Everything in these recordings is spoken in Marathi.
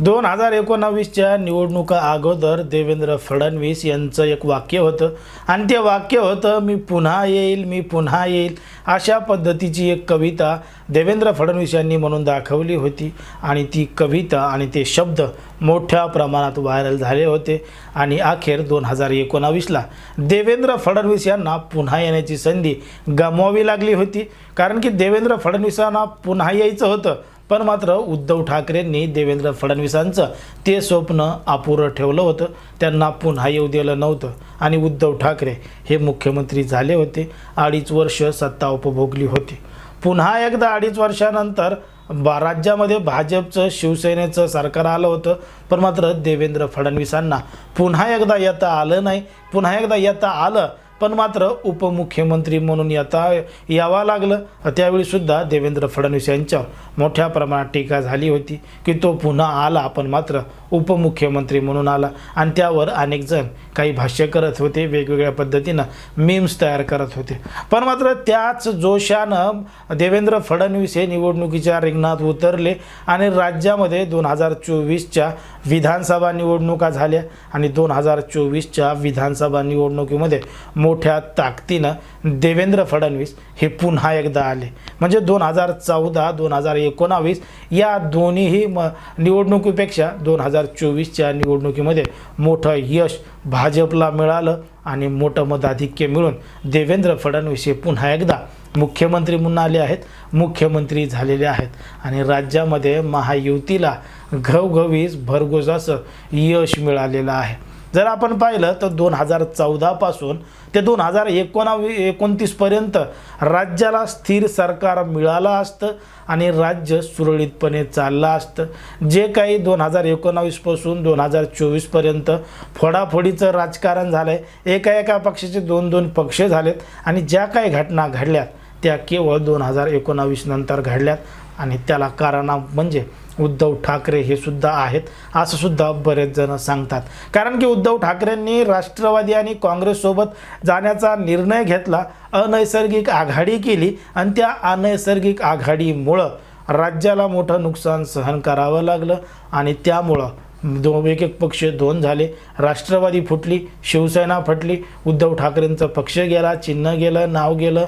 दोन हजार एकोणावीसच्या निवडणुका अगोदर देवेंद्र फडणवीस यांचं एक वाक्य होतं. आणि ते वाक्य होतं मी पुन्हा येईल मी पुन्हा येईल अशा पद्धतीची एक कविता देवेंद्र फडणवीस यांनी म्हणून दाखवली होती. आणि ती कविता आणि ते शब्द मोठ्या प्रमाणात व्हायरल झाले होते. आणि अखेर दोन हजार एकोणावीसला देवेंद्र फडणवीस यांना पुन्हा येण्याची संधी गमवावी लागली होती. कारण की देवेंद्र फडणवीसांना पुन्हा यायचं होतं. पण मात्र उद्धव ठाकरेंनी देवेंद्र फडणवीसांचं ते स्वप्न अपुरं ठेवलं होतं. त्यांना पुन्हा येऊ दिलं नव्हतं. आणि उद्धव ठाकरे हे मुख्यमंत्री झाले होते. अडीच वर्ष सत्ता उपभोगली होती. पुन्हा एकदा अडीच वर्षानंतर बा राज्यामध्ये भाजपचं शिवसेनेचं सरकार आलं होतं. पण मात्र देवेंद्र फडणवीसांना पुन्हा एकदा येता आलं नाही. पुन्हा एकदा येता आलं पण मात्र उपमुख्यमंत्री म्हणून येता यावा लागलं. त्यावेळीसुद्धा देवेंद्र फडणवीस यांच्यावर मोठ्या प्रमाणात टीका झाली होती की तो पुन्हा आला पण मात्र उपमुख्यमंत्री म्हणून आला. आणि त्यावर अनेक जण काही भाष्य करत होते वेगवेगळ्या पद्धतीनं मीम्स तयार करत होते. पण मात्र त्याच जोशानं देवेंद्र फडणवीस हे निवडणुकीच्या रिंगणात उतरले आणि राज्यामध्ये दोन हजार चोवीसच्या विधानसभा निवडणुका झाल्या आणि दोन हजार चोवीसच्या विधानसभा निवडणुकीमध्ये मोठ्या ताकदीनं देवेंद्र फडणवीस हे पुन्हा एकदा आले. म्हणजे दोन हजार चौदा दोन हजार एकोणावीस या दोन्हीही म निवडणुकीपेक्षा दोन हजार हजार चोवीसच्या निवडणुकीमध्ये मोठं यश भाजपला मिळालं आणि मोठं मताधिक्य मिळून देवेंद्र फडणवीस हे पुन्हा एकदा मुख्यमंत्री म्हणून आले आहेत. मुख्यमंत्री झालेले आहेत आणि राज्यामध्ये महायुतीला घवघवीस भरघोस यश मिळालेलं आहे. जर आपण पाहिलं तर दोन हजार चौदापासून ते दोन हजार एकोणावी एकोणतीसपर्यंत राज्याला स्थिर सरकार मिळालं असतं आणि राज्य सुरळीतपणे चाललं असतं. जे काही दोन हजार एकोणावीसपासून दोन हजार चोवीसपर्यंत फोडाफोडीचं राजकारण झालं आहे एका एका पक्षाचे दोन दोन पक्ष झालेत आणि ज्या काही घटना घडल्यात त्या केवळ दोन हजार एकोणावीस नंतर घडल्यात आणि त्याला कारणा म्हणजे उद्धव ठाकरे हे सुद्धा आहेत असं सुद्धा बरेच जण सांगतात. कारण की उद्धव ठाकरेंनी राष्ट्रवादी आणि काँग्रेससोबत जाण्याचा निर्णय घेतला अनैसर्गिक आघाडी केली आणि त्या अनैसर्गिक आघाडीमुळं राज्याला मोठं नुकसान सहन करावं लागलं आणि त्यामुळं दो एक एक पक्ष दोन झाले. राष्ट्रवादी फुटली शिवसेना फुटली उद्धव ठाकरेंचा पक्ष गेला चिन्ह गेलं नाव गेलं.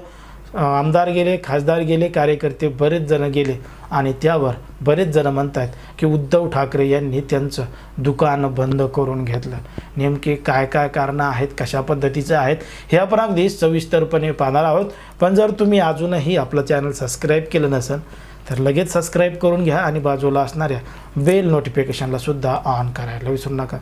आमदार गेले खासदार गेले कार्यकर्ते बरेच जण गेले. आणि त्यावर बरेच जण म्हणत आहेत की उद्धव ठाकरे यांनी त्यांचं दुकान बंद करून घेतलं. नेमके काय काय कारणं आहेत कशा पद्धतीचं आहेत हे आपण अगदी सविस्तरपणे पाहणार आहोत. पण जर तुम्ही अजूनही आपलं चॅनल सबस्क्राईब केलं नसेल तर लगेच सबस्क्राईब करून घ्या आणि बाजूला असणाऱ्या बेल नोटिफिकेशनला सुद्धा ऑन करायला विसरू नका.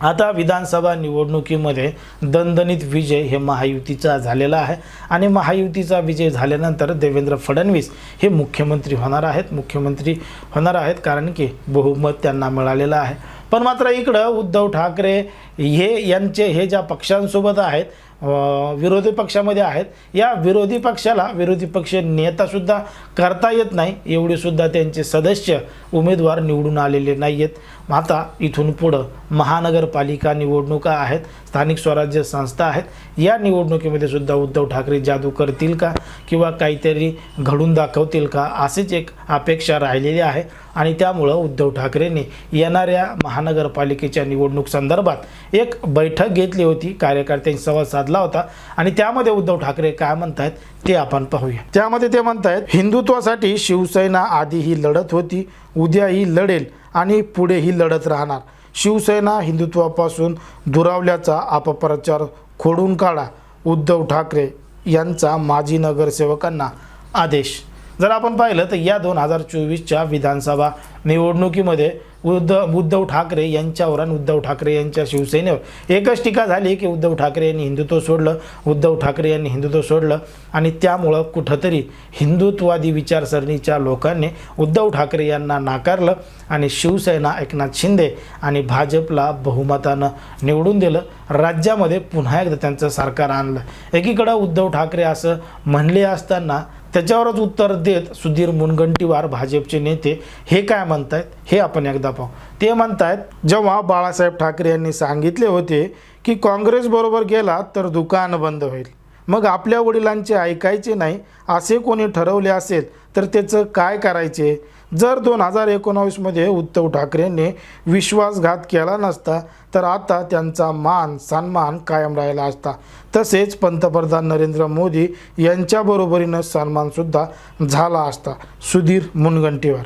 आता विधानसभा निवडणुकीमध्ये दणदणीत विजय हे महायुतीचा झालेला आहे आणि महायुतीचा विजय झाल्यानंतर देवेंद्र फडणवीस हे मुख्यमंत्री होणार आहेत. मुख्यमंत्री होणार आहेत कारण की बहुमत त्यांना मिळालेलं आहे. पण मात्र इकडं उद्धव ठाकरे हे यांचे हे ज्या पक्षांसोबत आहेत विरोधी पक्षामध्ये आहेत. या विरोधी पक्षाला विरोधी पक्ष नेतासुद्धा करता येत नाही. एवढे सुद्धा त्यांचे सदस्य उमेदवार निवडून आलेले नाही आहेत आता इथून पुढं महानगरपालिका निवडणुका आहेत. स्थानिक स्वराज्य संस्था आहेत. या निवडणुकीमध्ये सुद्धा उद्धव ठाकरे जादू करतील का? किंवा काहीतरी घडून दाखवतील का? असेच एक अपेक्षा राहिलेली आहे आणि त्यामुळं उद्धव ठाकरेंनी येणाऱ्या महानगरपालिकेच्या निवडणूक संदर्भात एक बैठक घेतली होती. कार्यकर्त्यांशी संवाद साधला होता. आणि त्यामध्ये उद्धव ठाकरे काय म्हणतायत ते आपण पाहूया. त्यामध्ये ते म्हणतायत हिंदुत्वासाठी शिवसेना आधी ही लढत होती उद्याही लढेल आणि पुढेही लढत राहणार. शिवसेना हिंदुत्वापासून दुरावल्याचा अपप्रचार खोडून काढा उद्धव ठाकरे यांचा माजी नगरसेवकांना आदेश. जर आपण पाहिलं तर या दोन हजार चोवीसच्या विधानसभा निवडणुकीमध्ये उद्धव उद्धव ठाकरे यांच्यावर आणि उद्धव ठाकरे यांच्या शिवसेनेवर एकच टीका झाली की उद्धव ठाकरे यांनी हिंदुत्व सोडलं उद्धव ठाकरे यांनी हिंदुत्व सोडलं आणि त्यामुळं कुठंतरी हिंदुत्ववादी विचारसरणीच्या लोकांनी उद्धव ठाकरे यांना नाकारलं आणि शिवसेना एकनाथ शिंदे आणि भाजपला बहुमतानं निवडून दिलं. राज्यामध्ये पुन्हा एकदा त्यांचं सरकार आणलं. एकीकडं उद्धव ठाकरे असं म्हणले असताना त्याच्यावरच उत्तर देत सुधीर मुनगंटीवार भाजपचे नेते हे काय म्हणतायत हे आपण एकदा पाहू. ते म्हणतायत जेव्हा बाळासाहेब ठाकरे यांनी सांगितले होते की काँग्रेसबरोबर गेला तर दुकान बंद होईल. मग आपल्या वडिलांचे ऐकायचे नाही असे कोणी ठरवले असेल तर त्याचं काय करायचे? जर दोन हजार एकोणावीसमध्ये उद्धव ठाकरेंनी विश्वासघात केला नसता तर आता त्यांचा मान सन्मान कायम राहिला असता. तसेच पंतप्रधान नरेंद्र मोदी यांच्याबरोबरीनं सन्मानसुद्धा झाला असता. सुधीर मुनगंटीवार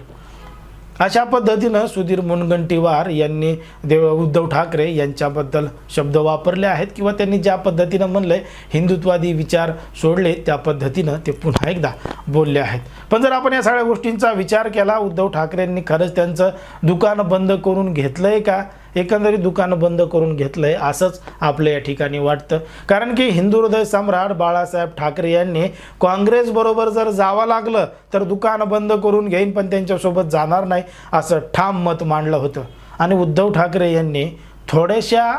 अशा पद्धतीनं सुधीर मुनगंटीवार यांनी देव उद्धव ठाकरे यांच्याबद्दल शब्द वापरले आहेत किंवा त्यांनी ज्या पद्धतीनं म्हणले हिंदुत्वादी विचार सोडले त्या पद्धतीनं ते पुन्हा एकदा बोलले आहेत. पण जर आपण या सगळ्या गोष्टींचा विचार केला उद्धव ठाकरेंनी खरंच त्यांचं दुकान बंद करून घेतलंय का? एकंदरीत दुकानं बंद करून घेतलंय असंच आपलं या ठिकाणी वाटतं. कारण की हिंदू हृदय सम्राट बाळासाहेब ठाकरे यांनी काँग्रेसबरोबर जर जावं लागलं तर दुकान बंद करून घेईन पण त्यांच्यासोबत जाणार नाही असं ठाम मत मांडलं होतं. आणि उद्धव ठाकरे यांनी थोड्याशा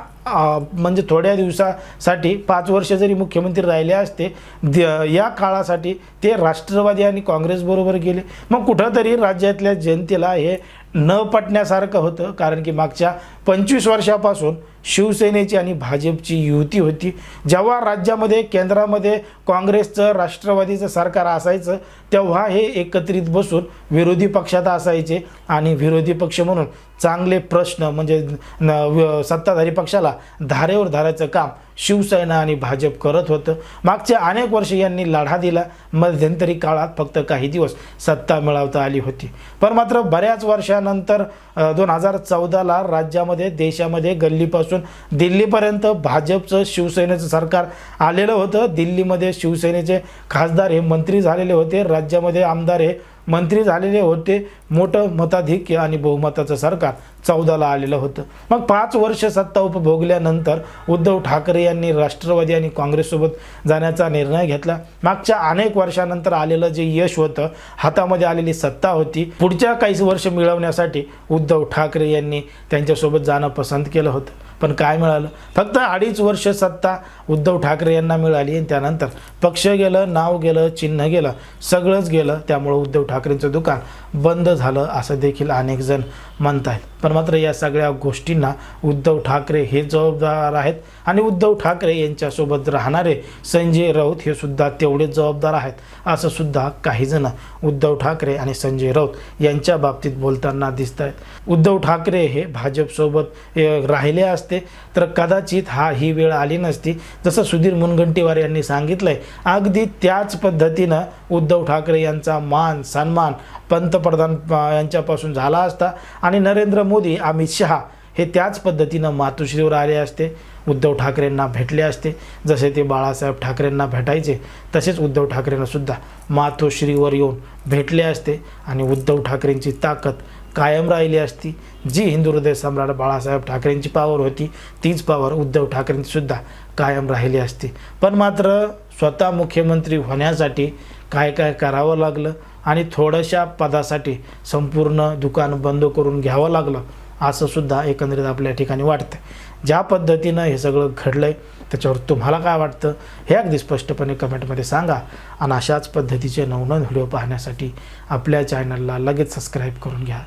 म्हणजे थोड्या दिवसासाठी पाच वर्ष जरी मुख्यमंत्री राहिले असते द- या काळासाठी ते राष्ट्रवादी आणि काँग्रेसबरोबर गेले. मग कुठंतरी राज्यातल्या जनतेला हे न पटण्यासारखं होतं कारण की मागच्या पंचवीस वर्षापासून शिवसेनेची आणि भाजपची युती होती. जेव्हा राज्यामध्ये केंद्रामध्ये काँग्रेसचं राष्ट्रवादीचं सरकार असायचं तेव्हा हे एकत्रित बसून विरोधी पक्षात असायचे आणि विरोधी पक्ष म्हणून चांगले प्रश्न म्हणजे न सत्ताधारी पक्षाला धारेवर धारायचं काम शिवसेना आणि भाजप करत होतं. मागच्या अनेक वर्ष यांनी लढा दिला. मध्यंतरी काळात फक्त काही दिवस सत्ता मिळवता आली होती. पण मात्र बऱ्याच वर्षानंतर दोन हजार चौदाला राज्यामध्ये देशामध्ये गल्लीपासून दिल्लीपर्यंत भाजपचं शिवसेनेचं सरकार आलेलं होतं. दिल्लीमध्ये शिवसेनेचे खासदार हे मंत्री झालेले होते. राज्यामध्ये आमदार हे मंत्री झालेले होते मोठं मताधिक्य आणि बहुमताचं सरकार चौदाला आलेलं होतं. मग पाच वर्ष सत्ता उपभोगल्यानंतर उद्धव ठाकरे यांनी राष्ट्रवादी आणि काँग्रेससोबत जाण्याचा निर्णय घेतला. मागच्या अनेक वर्षानंतर आलेलं जे यश होतं हातामध्ये आलेली सत्ता होती पुढच्या काही वर्ष मिळवण्यासाठी उद्धव ठाकरे यांनी त्यांच्यासोबत जाणं पसंत केलं होतं. पण काय मिळालं? फक्त अडीच वर्ष सत्ता उद्धव ठाकरे यांना मिळाली आणि त्यानंतर पक्ष गेलं नाव गेलं चिन्ह गेलं सगळंच गेलं. त्यामुळं उद्धव ठाकरेंचं दुकान बंद झालं असं देखील अनेक जण म्हणत आहेत पण मात्र या सगळ्या गोष्टींना उद्धव ठाकरे हे जबाबदार आहेत आणि उद्धव ठाकरे यांच्यासोबत राहणारे संजय राऊत हे सुद्धा तेवढेच जबाबदार आहेत असं सुद्धा काही जण उद्धव ठाकरे आणि संजय राऊत यांच्या बाबतीत बोलताना दिसत आहेत उद्धव ठाकरे हे भाजपसोबत राहिले असतात असते तर कदाचित हा ही वेळ आली नसती. जसं सुधीर मुनगंटीवार यांनी सांगितलंय अगदी त्याच पद्धतीनं उद्धव ठाकरे यांचा मान सन्मान पंतप्रधान यांच्यापासून झाला असता. आणि नरेंद्र मोदी अमित शहा हे त्याच पद्धतीनं मातोश्रीवर आले असते. उद्धव ठाकरेंना भेटले असते. जसे ते बाळासाहेब ठाकरेंना भेटायचे तसेच उद्धव ठाकरेंनासुद्धा मातोश्रीवर येऊन भेटले असते आणि उद्धव ठाकरेंची ताकद कायम राहिली असती. जी हिंदू हृदय सम्राट बाळासाहेब ठाकरेंची पावर होती तीच पावर उद्धव ठाकरेंचीसुद्धा कायम राहिली असती. पण मात्र स्वतः मुख्यमंत्री होण्यासाठी काय काय करावं लागलं आणि थोड्याशा पदासाठी संपूर्ण दुकान बंद करून घ्यावं लागलं असं सुद्धा एकंदरीत आपल्या ठिकाणी वाटतं ज्या पद्धतीनं हे सगळं घडलं आहे त्याच्यावर तुम्हाला काय वाटतं हे अगदी स्पष्टपणे कमेंटमध्ये सांगा. आणि अशाच पद्धतीचे नवनवीन व्हिडिओ पाहण्यासाठी आपल्या चॅनलला लगेच सबस्क्राईब करून घ्या.